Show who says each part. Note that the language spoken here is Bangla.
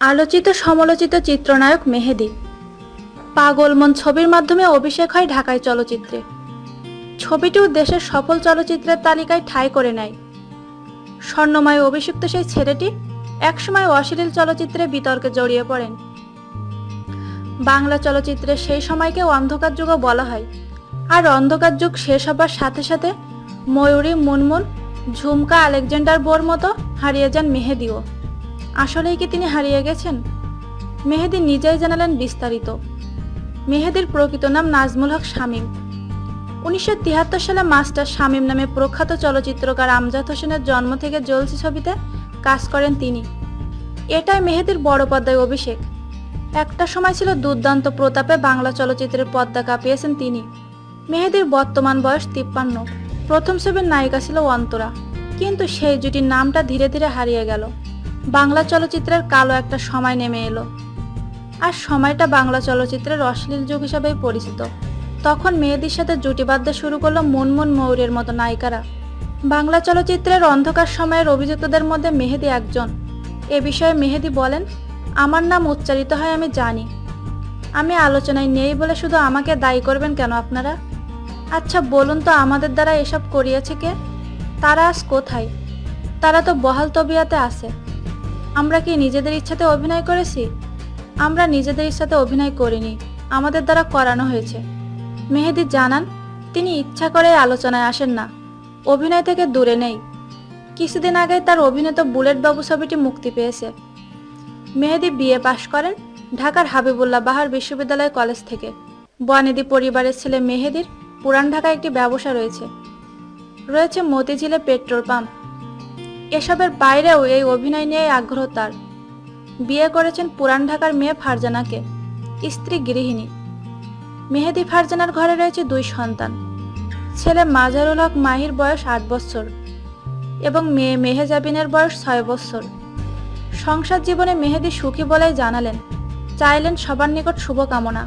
Speaker 1: আলোচিত সমালোচিত চিত্রনায়ক মেহেদি। পাগলমন ছবির মাধ্যমে অভিষেক হয় ঢাকায় চলচ্চিত্রে। ছবিটিও দেশের সফল চলচ্চিত্রের তালিকায় ঠাঁই করে নেয়। স্বর্ণময় অভিষিক্ত সেই ছেলেটি একসময় অশ্লীল চলচ্চিত্রে বিতর্কে জড়িয়ে পড়েন। বাংলা চলচ্চিত্রে সেই সময়কে অন্ধকার যুগও বলা হয়। আর অন্ধকার যুগ শেষ হবার সাথে সাথে ময়ূরী, মুনমুন, ঝুমকা, আলেকজান্ডার বোর মতো হারিয়ে যান মেহেদিও। আসলেই কি তিনি হারিয়ে গেছেন? মেহেদি নিজেই জানালেন বিস্তারিত। মেহেদির প্রকৃত নাম নাজমুল হক শামীম। উনিশশো তিয়াত্তর সালে মাস্টার শামীম নামে প্রখ্যাত চলচ্চিত্রকার আমজাদ হোসেনের জন্ম থেকে জ্বলছে ছবিতে কাজ করেন তিনি। এটাই মেহেদির বড় পর্দায় অভিষেক। একটা সময় ছিল দুর্দান্ত প্রতাপে বাংলা চলচ্চিত্রের পর্দা কাঁপিয়েছেন তিনি। মেহেদির বর্তমান বয়স তিপ্পান্ন। প্রথম ছবির নায়িকা ছিল অন্তরা। কিন্তু সেই জুটির নামটা ধীরে ধীরে হারিয়ে গেল। বাংলা চলচ্চিত্রের কালো একটা সময় নেমে এলো। আর সময়টা বাংলা চলচ্চিত্রের অশ্লীল যুগ হিসাবেই পরিচিত। তখন মেয়েদের সাথে জুটি বাঁধতে শুরু করল মুনমুন ময়ূরের মতো নায়িকারা। বাংলা চলচ্চিত্রের অন্ধকার সময়ের অভিযুক্তদের মধ্যে মেহেদি একজন। এ বিষয়ে মেহেদি বলেন, আমার নাম উচ্চারিত হয় আমি জানি। আমি আলোচনায় নেই বলে শুধু আমাকে দায়ী করবেন কেন আপনারা? আচ্ছা বলুন তো আমাদের দ্বারা এসব করিয়েছে কে? তারা আজ কোথায়? তারা তো বহাল তবিয়াতে আছে। আমরা কি নিজেদের ইচ্ছাতে অভিনয় করেছি? আমরা নিজেদের ইচ্ছাতে অভিনয় করিনি। আমাদের দ্বারা করানো হয়েছে। মেহেদি, জানান, তিনি ইচ্ছা করে আলোচনায় আসেন না। অভিনয় থেকে দূরে নেই। কিছুদিন আগে তার অভিনীত বুলেট বাবু ছবিটি মুক্তি পেয়েছে। মেহেদি বিএ পাশ করেন ঢাকার হাবিবুল্লাহ বাহার বিশ্ববিদ্যালয় কলেজ থেকে। বনেদি পরিবারের ছেলে মেহেদির পুরান ঢাকায় একটি ব্যবসা রয়েছে। রয়েছে মতিঝিলে পেট্রোল পাম্প। এসবের বাইরেও এই অভিনয় নিয়ে আগ্রহ তার। বিয়ে করেছেন পুরান ঢাকার মেয়ে ফারজানাকে, স্ত্রী গৃহিণী। মেহেদি ফারজানার ঘরে রয়েছে দুই সন্তান। ছেলে মাজারুল হক মাহির বয়স আট বছর এবং মেয়ে মেহেজাবিনের বয়স ছয় বছর। সংসার জীবনে মেহেদি সুখী বলেই জানালেন, চাইলেন সবার নিকট শুভকামনা।